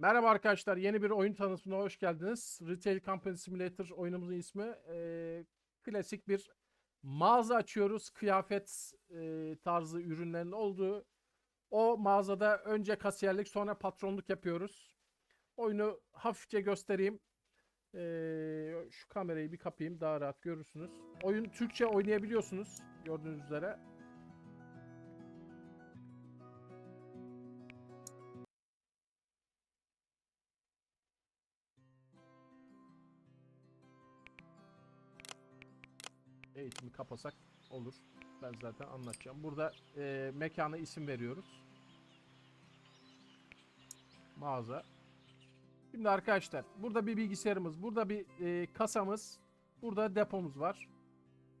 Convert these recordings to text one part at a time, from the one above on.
Merhaba arkadaşlar, yeni bir oyun tanıtımına hoş geldiniz. Retail Company Simulator oyunumuzun ismi. Ee, klasik bir mağaza açıyoruz. Kıyafet e, tarzı ürünlerin olduğu. O mağazada önce kasiyerlik sonra patronluk yapıyoruz. Oyunu hafifçe göstereyim. Ee, şu kamerayı bir kapayım daha rahat görürsünüz. Oyun Türkçe oynayabiliyorsunuz gördüğünüz üzere. Eğitimi kapasak olur. Ben zaten anlatacağım. Burada e, mekana isim veriyoruz. Mağaza. Şimdi arkadaşlar burada bir bilgisayarımız, burada bir e, kasamız, burada depomuz var.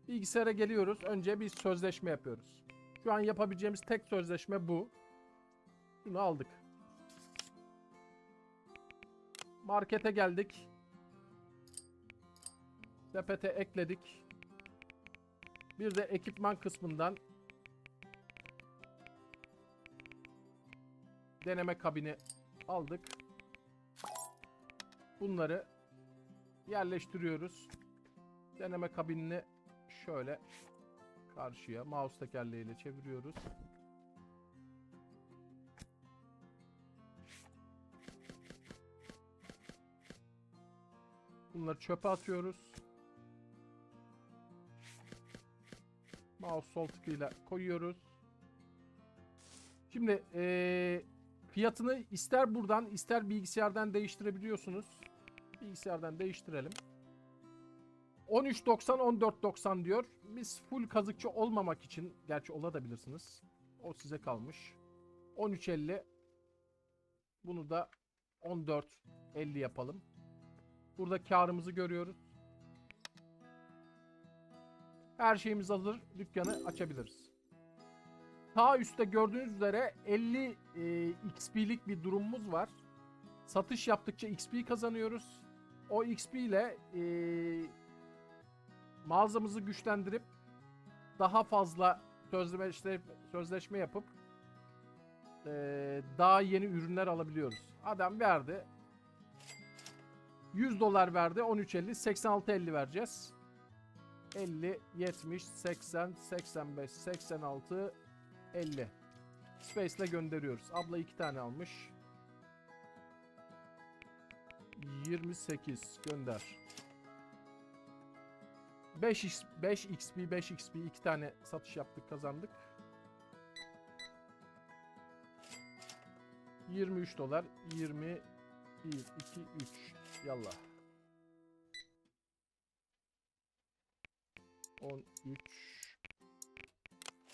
Bilgisayara geliyoruz. Önce bir sözleşme yapıyoruz. Şu an yapabileceğimiz tek sözleşme bu. Bunu aldık. Markete geldik. Sepete ekledik. Bir de ekipman kısmından deneme kabini aldık. Bunları yerleştiriyoruz. Deneme kabinini şöyle karşıya mouse tekerleğiyle çeviriyoruz. Bunları çöpe atıyoruz. Mouse sol tıkıyla koyuyoruz. Şimdi eee, fiyatını ister buradan ister bilgisayardan değiştirebiliyorsunuz. Bilgisayardan değiştirelim. 13.90 14.90 diyor. Biz full kazıkçı olmamak için gerçi olabilirsiniz. O size kalmış. 13.50 bunu da 14.50 yapalım. Burada karımızı görüyoruz. Her şeyimiz hazır. Dükkanı açabiliriz. Sağ üstte gördüğünüz üzere 50 e, XP'lik bir durumumuz var. Satış yaptıkça XP kazanıyoruz. O XP ile e, mağazamızı güçlendirip daha fazla sözleşme, sözleşme yapıp e, daha yeni ürünler alabiliyoruz. Adam verdi. 100 dolar verdi. 13.50 86.50 vereceğiz. 50, 70, 80, 85, 86, 50. Space ile gönderiyoruz. Abla iki tane almış. 28 gönder. 5 X, 5 XP, 5 XP iki tane satış yaptık, kazandık. 23 dolar. 20 1 2 3 yallah. 13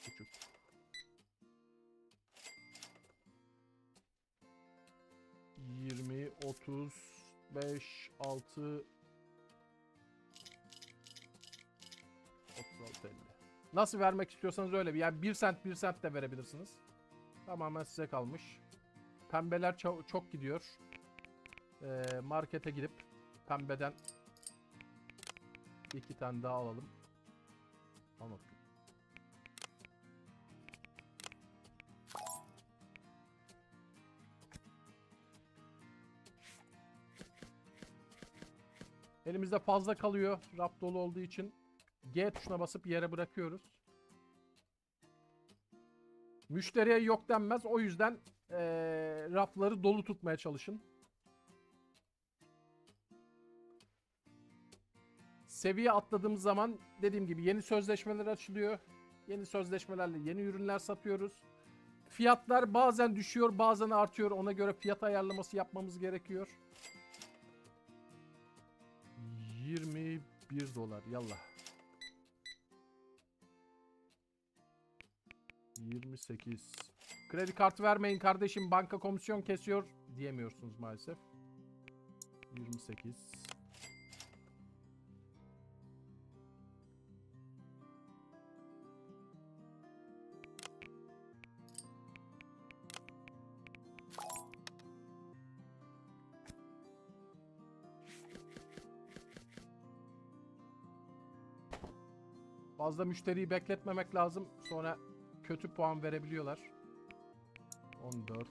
buçuk. Yirmi, otuz, beş, altı, otuz altı, elli. Nasıl vermek istiyorsanız öyle bir. Yani bir sent bir sent de verebilirsiniz. Tamamen size kalmış. Pembeler ço- çok gidiyor. Ee, markete gidip pembeden iki tane daha alalım. Anlattım. Elimizde fazla kalıyor. Raf dolu olduğu için G tuşuna basıp yere bırakıyoruz. Müşteriye yok denmez. O yüzden eee, rafları dolu tutmaya çalışın. Seviye atladığımız zaman dediğim gibi yeni sözleşmeler açılıyor. Yeni sözleşmelerle yeni ürünler satıyoruz. Fiyatlar bazen düşüyor, bazen artıyor. Ona göre fiyat ayarlaması yapmamız gerekiyor. 21 dolar yallah. 28. Kredi kartı vermeyin kardeşim banka komisyon kesiyor diyemiyorsunuz maalesef. 28. Fazla müşteriyi bekletmemek lazım. Sonra kötü puan verebiliyorlar. 14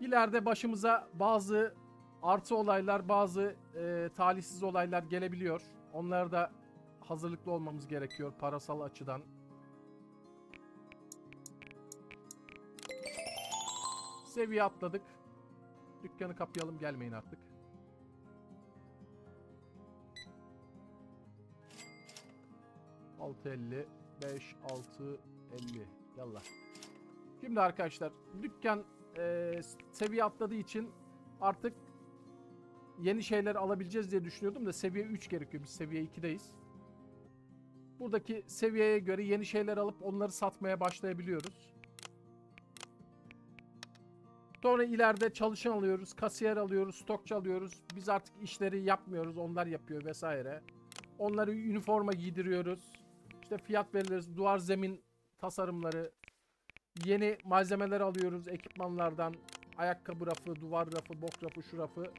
İleride başımıza bazı artı olaylar, bazı e, talihsiz olaylar gelebiliyor. Onlara da hazırlıklı olmamız gerekiyor parasal açıdan. Seviye atladık. Dükkanı kapayalım gelmeyin artık. Altı elli, beş, altı, elli. Yallah. Şimdi arkadaşlar dükkan e, seviye atladığı için artık yeni şeyler alabileceğiz diye düşünüyordum da seviye 3 gerekiyor. Biz seviye 2'deyiz. Buradaki seviyeye göre yeni şeyler alıp onları satmaya başlayabiliyoruz. Sonra ileride çalışan alıyoruz, kasiyer alıyoruz, stokçu alıyoruz. Biz artık işleri yapmıyoruz, onlar yapıyor vesaire. Onları üniforma giydiriyoruz. İşte fiyat veririz, duvar zemin tasarımları, yeni malzemeler alıyoruz ekipmanlardan. Ayakkabı rafı, duvar rafı, bok rafı, şu rafı.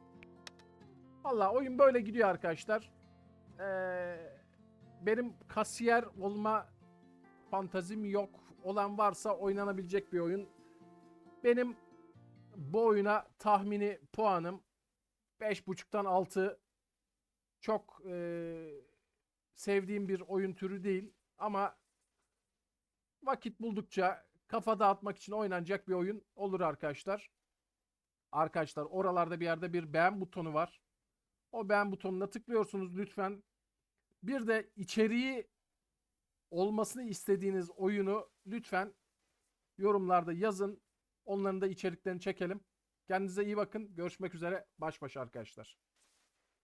Valla oyun böyle gidiyor arkadaşlar. Ee, benim kasiyer olma fantazim yok. Olan varsa oynanabilecek bir oyun. Benim bu oyuna tahmini puanım 5.5'tan 6. Çok ee, sevdiğim bir oyun türü değil. Ama vakit buldukça kafa dağıtmak için oynanacak bir oyun olur arkadaşlar. Arkadaşlar oralarda bir yerde bir beğen butonu var. O beğen butonuna tıklıyorsunuz lütfen. Bir de içeriği olmasını istediğiniz oyunu lütfen yorumlarda yazın. Onların da içeriklerini çekelim. Kendinize iyi bakın. Görüşmek üzere. Baş başa arkadaşlar.